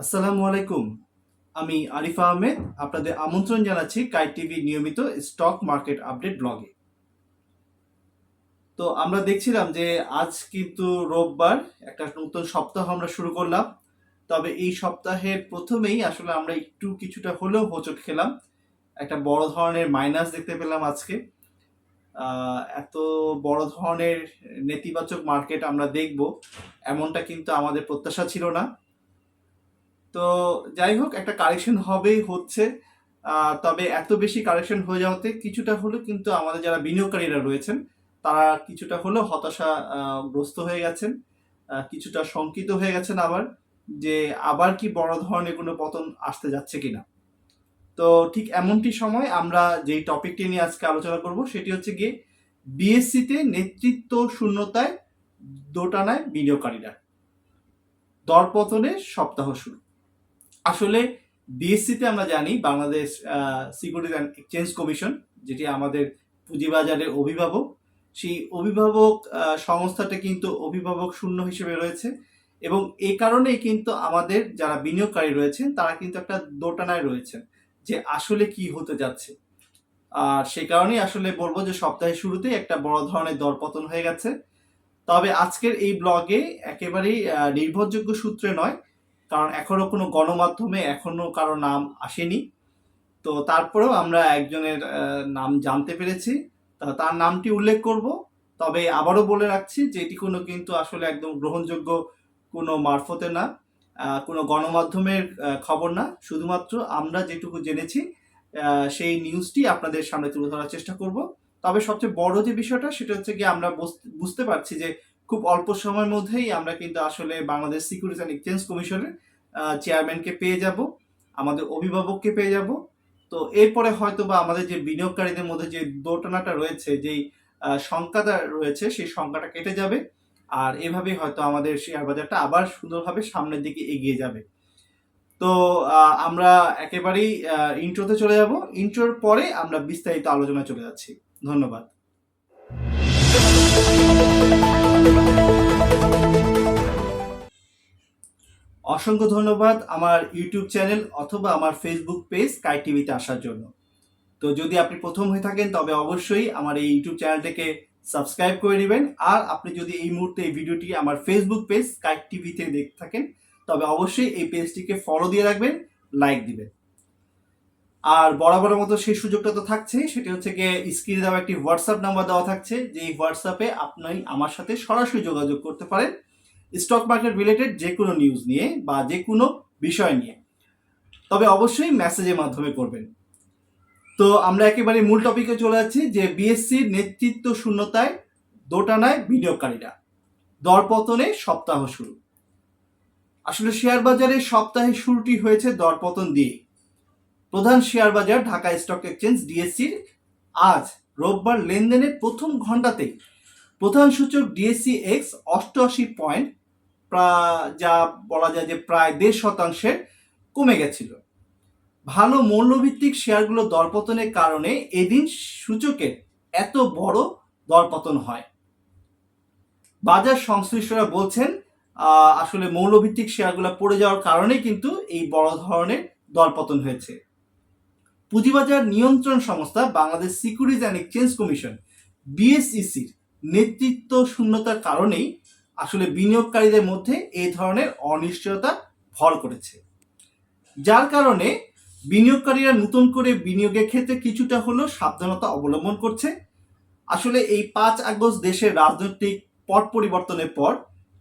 আসসালামু আলাইকুম। আমি আরিফ আহমেদ, আপনাদের আমন্ত্রণ জানাচ্ছি কাই টিভি নিয়মিত স্টক মার্কেট আপডেট ব্লগে। তো আমরা দেখছিলাম যে আজ কিন্তু রোববার, একটা নতুন সপ্তাহ আমরা শুরু করলাম। তবে এই সপ্তাহের প্রথমেই আসলে আমরা একটু কিছুটা হলেও হোঁচট খেলাম। একটা বড় ধরনের মাইনাস দেখতে পেলাম আজকে। এত বড় ধরনের নেতিবাচক মার্কেট আমরা দেখব, এমনটা কিন্তু আমাদের প্রত্যাশা ছিল না। তো যাই হোক, একটা কারেকশন হবেই, হচ্ছে। তবে এত বেশি কারেকশন হয়ে যাওয়াতে কিছুটা হলেও কিন্তু আমাদের যারা বিনিয়োগকারীরা রয়েছেন, তারা কিছুটা হলেও হতাশা গ্রস্ত হয়ে গেছেন। কিছুটা শঙ্কিত হয়ে গেছেন আবার যে আবার কি বড় ধরনের কোনো পতন আসতে যাচ্ছে কিনা। তো ঠিক এমনটি সময় আমরা যেই টপিকটি নিয়ে আজকে আলোচনা করব, সেটি হচ্ছে গিয়ে বিএসসিতে নেতৃত্ব শূন্যতায় দোটানায় বিনিয়োগকারীরা। দরপতনের সপ্তাহ শুরু। আসলে বিএসসিতে আমরা জানি Bangladesh security and exchange commission যেটি আমাদের পুঁজিবাজারের অভিভাবক। সেই অভিভাবক সংস্থাটা কিন্তু অভিভাবক শূন্য হিসেবে রয়েছে এবং এ কারণেই কিন্তু আমাদের যারা বিনিয়োগকারী রয়েছেন, তারা কিন্তু একটা দোটানায় রয়েছেন যে আসলে কি হতে যাচ্ছে। আর সেই কারণেই আসলে বলব যে সপ্তাহের শুরুতেই একটা বড় ধরনের দরপতন হয়ে গেছে। তবে আজকের এই ব্লগে একেবারেই নির্ভরযোগ্য সূত্রে নয় কারণ এখনও কোনো গণমাধ্যমে এখনও কারও নাম আসেনি। তো তারপরেও আমরা একজনের নাম জানতে পেরেছি। তার নামটি উল্লেখ করব। তবে আবারও বলে রাখছি যে এটি কোনো কিন্তু আসলে একদম গ্রহণযোগ্য কোনো মারফতে না কোনো গণমাধ্যমের খবর না। শুধুমাত্র আমরা যেটুকু জেনেছি সেই নিউজটি আপনাদের সামনে তুলে ধরার চেষ্টা করব। তবে সবচেয়ে বড় যে বিষয়টা, সেটা হচ্ছে কি আমরা বুঝ- বুঝতে পারছি যে খুব অল্প সময়ের মধ্যেই আমরা কিন্তু আসলে বাংলাদেশ সিকিউরিটি অ্যান্ড এক্সচেঞ্জ কমিশনের চেয়ারম্যানকে পেয়ে যাব, আমাদের অভিভাবককে পেয়ে যাব। তো এরপরে হয়তো বা আমাদের যে বিনিয়োগকারীদের মধ্যে যে দোটানাটা রয়েছে, যেই সংখ্যাটা রয়েছে, সেই সংখ্যাটা কেটে যাবে। আর এভাবেই হয়তো আমাদের শেয়ার বাজারটা আবার সুন্দরভাবে সামনের দিকে এগিয়ে যাবে। তো আমরা একেবারেই ইন্ট্রোতে চলে যাব। ইন্ট্রোর পরে আমরা বিস্তারিত আলোচনা চলে যাচ্ছি। ধন্যবাদ। অসংখ্য ধন্যবাদ আমার ইউটিউব চ্যানেল অথবা আমার ফেসবুক পেজ কাই টিভিতে আসার জন্য। তো যদি আপনি প্রথম হয়ে থাকেন, তবে অবশ্যই আমার এই ইউটিউব চ্যানেলটাকে সাবস্ক্রাইব করে নেবেন। আর আপনি যদি এই মুহূর্তে এই ভিডিওটি আমার ফেসবুক পেজ কাই টিভিতে দেখতে থাকেন, তবে অবশ্যই এই পেজটিকে ফলো দিয়ে রাখবেন লাইক দিবেন। আর বরাবরের মতো সেই সুযোগটা তো থাকছেই সেটি হচ্ছে গিয়ে স্ক্রিনে দেওয়া একটি হোয়াটসঅ্যাপ নাম্বার দেওয়া থাকছে যে হোয়াটসঅ্যাপে আপনি আমার সাথে সরাসরি যোগাযোগ করতে পারেন। স্টক মার্কেট রিলেটেড যে কোনো নিউজ নিয়ে বা যে কোনো বিষয় নিয়ে। তবে অবশ্যই মেসেজের মাধ্যমে করবেন। তো আমরা একেবারে মূল টপিকে চলে যাচ্ছি যে বিএসসির নেতৃত্ব শূন্যতায় দোটানায় বিনিয়োগকারীরা। দরপতনে সপ্তাহ শুরু। আসলে শেয়ার বাজারে সপ্তাহের শুরুটি হয়েছে দরপতন দিয়ে। প্রধান শেয়ার বাজার ঢাকা স্টক এক্সচেঞ্জ ডিএসসির আজ রোববার লেনদেনের প্রথম ঘন্টাতেই প্রধান সূচক ডিএসসি এক্স অষ্টআশি পয়েন্ট যা বলা যায় যে প্রায় দেড় শতাংশের কমে গেছিল। ভালো মূল্যভিত্তিক শেয়ারগুলো দরপতনের কারণে এদিন সূচকের এত বড় দরপতন হয়। বাজার সংশ্লিষ্টরা বলছেন আসলে মৌলভিত্তিক শেয়ারগুলো পড়ে যাওয়ার কারণে কিন্তু এই বড় ধরনের দরপতন হয়েছে। পুঁজিবাজার নিয়ন্ত্রণ সংস্থা Bangladesh securities and exchange commission, বিএসইসির নেতৃত্ব শূন্যতার কারণেই আসলে বিনিয়োগকারীদের মধ্যে এই ধরনের অনিশ্চয়তা ভর করেছে। যার কারণে বিনিয়োগকারীরা নতুন করে বিনিয়োগের ক্ষেত্রে কিছুটা হলেও সাবধানতা অবলম্বন করছে। আসলে এই পাঁচ আগস্ট দেশের রাজনৈতিক পট পরিবর্তনের পর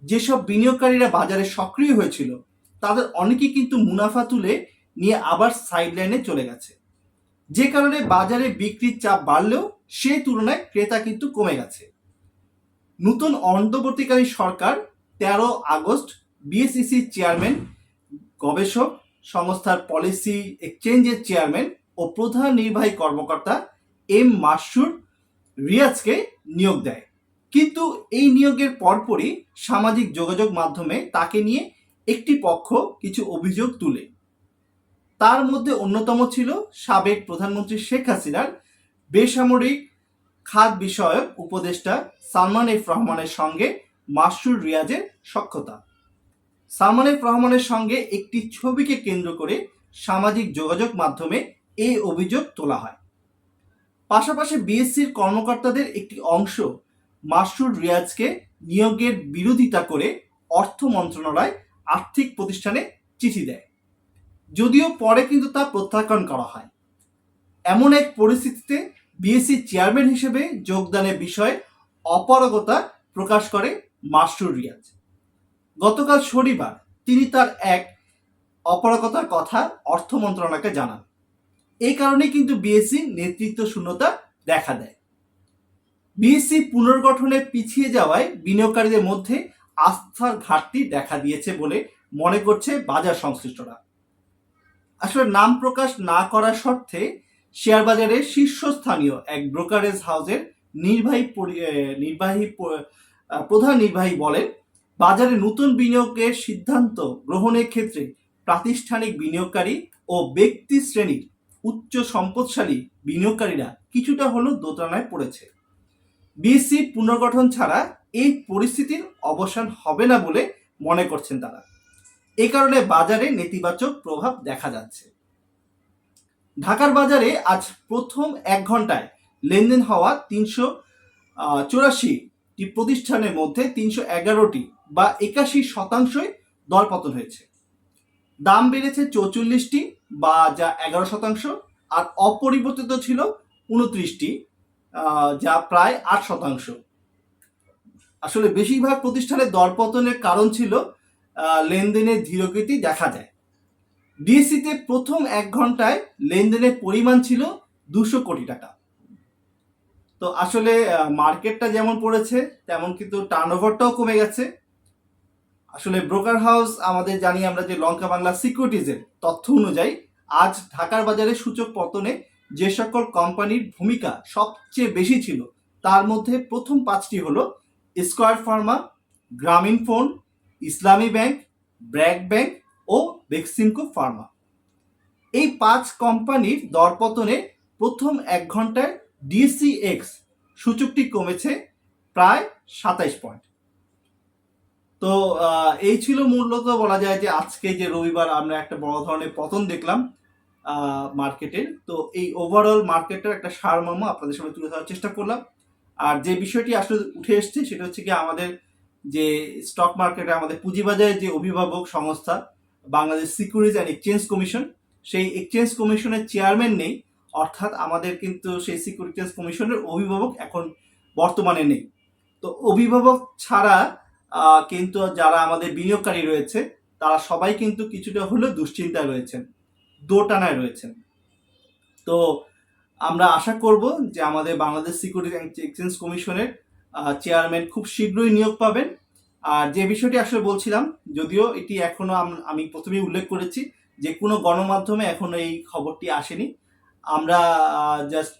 যেসব বিনিয়োগকারীরা বাজারে সক্রিয় হয়েছিল, তাদের অনেকেই কিন্তু মুনাফা তুলে নিয়ে আবার সাইডলাইনে চলে গেছে। যে কারণে বাজারে বিক্রির চাপ বাড়লেও সেই তুলনায় ক্রেতা কিন্তু কমে গেছে। নতুন অন্তর্বর্তীকারী সরকার তেরো আগস্ট বিএসইসি চেয়ারম্যান গবেষক, সংস্থার পলিসি এক্সচেঞ্জের চেয়ারম্যান ও প্রধান নির্বাহী কর্মকর্তা এম মাসুর রিয়াজকে নিয়োগ দেয়। কিন্তু এই নিয়োগের পরপরই সামাজিক যোগাযোগ মাধ্যমে তাকে নিয়ে একটি পক্ষ কিছু অভিযোগ তুলে। তার মধ্যে অন্যতম ছিল সাবেক প্রধানমন্ত্রী শেখ হাসিনার বেসামরিক খাত বিষয়ক উপদেষ্টা সালমান এফ রহমানের সঙ্গে মাসুর রিয়াজের সক্ষতা সালমান এফ রহমানের সঙ্গে একটি ছবিকে কেন্দ্র করে সামাজিক যোগাযোগ মাধ্যমে এই অভিযোগ তোলা হয়। পাশাপাশি বিএসসির কর্মকর্তাদের একটি অংশ মাসরুর রিয়াজকে নিয়োগের বিরোধিতা করে অর্থ মন্ত্রণালয় আর্থিক প্রতিষ্ঠানে চিঠি দেয়। যদিও পরে কিন্তু তা প্রত্যাখ্যান করা হয়। এমন এক পরিস্থিতিতে বিএসসি চেয়ারম্যান হিসেবে যোগদানের বিষয়ে অপারগতা প্রকাশ করে মাসরুর রিয়াজ। গতকাল শনিবার তিনি তার এক অপারগতার কথা অর্থ মন্ত্রণালয়কে জানান। এই কারণে কিন্তু বিএসসি নেতৃত্ব শূন্যতা দেখা দেয়। বিএসসি পুনর্গঠনে পিছিয়ে যাওয়ায় বিনিয়োগকারীদের মধ্যে আস্থার ঘাটতি দেখা দিয়েছে বলে মনে করছে বাজার সংশ্লিষ্টরা। আসলে নাম প্রকাশ না করার শর্তে শেয়ার বাজারে শীর্ষস্থানীয় এক ব্রোকারেজ হাউসের নির্বাহী নির্বাহী প্রধান নির্বাহী বলেন, বাজারে নতুন বিনিয়োগের সিদ্ধান্ত গ্রহণের ক্ষেত্রে প্রাতিষ্ঠানিক বিনিয়োগকারী ও ব্যক্তি শ্রেণির উচ্চ সম্পদশালী বিনিয়োগকারীরা কিছুটা হলেও দোটানায় পড়েছে। বিএসসি পুনর্গঠন ছাড়া এই পরিস্থিতির অবসান হবে না বলে মনে করছেন তারা। এ কারণে বাজারে নেতিবাচক প্রভাব দেখা যাচ্ছে। ঢাকার বাজারে আজ প্রথম এক ঘন্টায় লেনদেন হওয়া তিনশো চুরাশিটি প্রতিষ্ঠানের মধ্যে তিনশো এগারোটি বা একাশি শতাংশই দরপতন হয়েছে। দাম বেড়েছে চৌচল্লিশটি বা যা এগারো শতাংশ আর অপরিবর্তিত ছিল উনত্রিশটি যা প্রায় আট শতাংশ। আসলে বেশিরভাগ প্রতিষ্ঠানের দরপতনের কারণ ছিল লেনদেনের ধীরগতি দেখা যায়। ডিএসসিতে প্রথম এক ঘন্টায় লেনদেনের পরিমাণ ছিল দুশো কোটি টাকা। তো আসলে মার্কেটটা যেমন পড়েছে, তেমন কিন্তু টার্নওভারটাও কমে গেছে। আসলে ব্রোকার হাউস আমাদের জানি আমরা যে লঙ্কা বাংলা সিকিউরিটিজের তথ্য অনুযায়ী, আজ ঢাকার বাজারে সূচক পতনে যে সকল কোম্পানির ভূমিকা সবচেয়ে বেশি ছিল, তার মধ্যে প্রথম পাঁচটি হলো Square Pharma Grameenphone Islami bank BRAC bank ও বেক্সিমকো ফার্মা। এই পাঁচ কোম্পানির দরপতনে প্রথম এক ঘন্টায় ডিএসসি এক্স সূচকটি কমেছে প্রায় সাতাইশ পয়েন্ট। তো এই ছিল মূলত বলা যায় যে আজকে যে রবিবার আমরা একটা বড় ধরনের পতন দেখলাম মার্কেটের। তো, এই ওভারঅল মার্কেটের একটা সারমর্ম আপনাদের সামনে তুলে ধরার চেষ্টা করলাম। আর যে বিষয়টি আসলে উঠে এসছে সেটা হচ্ছে কি আমাদের যে স্টক মার্কেটে আমাদের পুঁজিবাজারের যে অভিভাবক সংস্থা Bangladesh securities and exchange commission সেই এক্সচেঞ্জ কমিশনের চেয়ারম্যান নেই, অর্থাৎ আমাদের কিন্তু সেই সিকিউরিটিজ কমিশনের অভিভাবক এখন বর্তমানে নেই। তো অভিভাবক ছাড়া কিন্তু যারা আমাদের বিনিয়োগকারী রয়েছে, তারা সবাই কিন্তু কিছুটা হলেও দুশ্চিন্তায় রয়েছেন, দোটানায় রয়েছেন। তো আমরা আশা করব যে আমাদের বাংলাদেশ সিকিউরিটি এক্সচেঞ্জ কমিশনের চেয়ারম্যান খুব শীঘ্রই নিয়োগ পাবেন। আর যে বিষয়টি আসলে বলছিলাম, যদিও এটি এখনও আমি প্রথমেই উল্লেখ করেছি যে কোনো গণমাধ্যমে এখনও এই খবরটি আসেনি। আমরা জাস্ট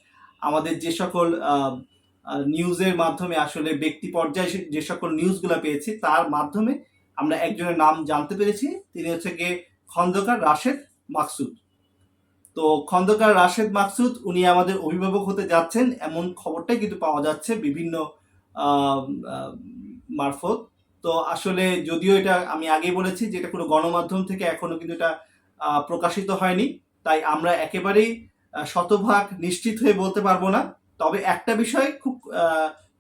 আমাদের যে সকল নিউজের মাধ্যমে আসলে ব্যক্তি পর্যায়ে যে সকল নিউজগুলো পেয়েছি, তার মাধ্যমে আমরা একজনের নাম জানতে পেরেছি। তিনি হচ্ছে গিয়ে খন্দকার রাশেদ মাকসুদ। তো খন্দকার রাশেদ মাকসুদ, উনি আমাদের অভিভাবক হতে যাচ্ছেন। এমন খবরটাই কিন্তু পাওয়া যাচ্ছে বিভিন্ন মারফত। তো আসলে যদিও এটা আমি আগেই বলেছি যে এটা কোনো গণমাধ্যম থেকে এখনও কিন্তু এটা প্রকাশিত হয়নি। তাই আমরা একেবারেই শতভাগ নিশ্চিত হয়ে বলতে পারব না। তবে একটা বিষয় খুব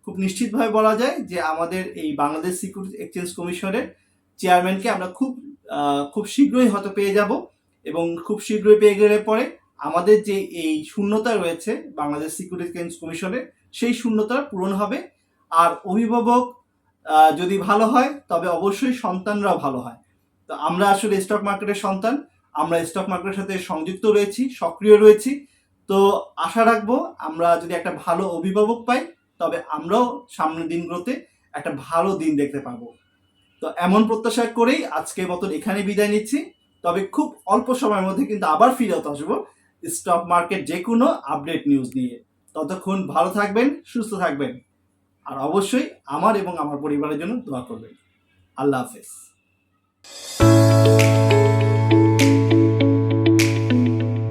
খুব নিশ্চিতভাবে বলা যায় যে আমাদের এই বাংলাদেশ সিকিউরিটি এক্সচেঞ্জ কমিশনের চেয়ারম্যানকে আমরা খুব খুব শীঘ্রই হয়তো পেয়ে যাব এবং খুব শীঘ্রই পেয়ে গেলে পরে আমাদের যে এই শূন্যতা রয়েছে বাংলাদেশ সিকিউরিটি এক্সচেঞ্জ কমিশনের, সেই শূন্যতা পূরণ হবে। আর অভিভাবক যদি ভালো হয়, তবে অবশ্যই সন্তানরাও ভালো হয়। তো আমরা আসলে স্টক মার্কেটের সন্তান, আমরা স্টক মার্কেটের সাথে সংযুক্ত রয়েছি, সক্রিয় রয়েছি। তো আশা রাখব আমরা যদি একটা ভালো অভিভাবক পাই, তবে আমরাও সামনের দিনগুলোতে একটা ভালো দিন দেখতে পাবো। তো এমন প্রত্যাশা করেই আজকের মতন এখানে বিদায় নিচ্ছি। তবে খুব অল্প সময়ের মধ্যে কিন্তু আবার ফিরত আসব স্টক মার্কেট যে কোনো আপডেট নিউজ নিয়ে। ততক্ষণ ভালো থাকবেন, সুস্থ থাকবেন। আর অবশ্যই আমার এবং আমার পরিবারের জন্য দোয়া করবেন। আল্লাহ হাফেজ।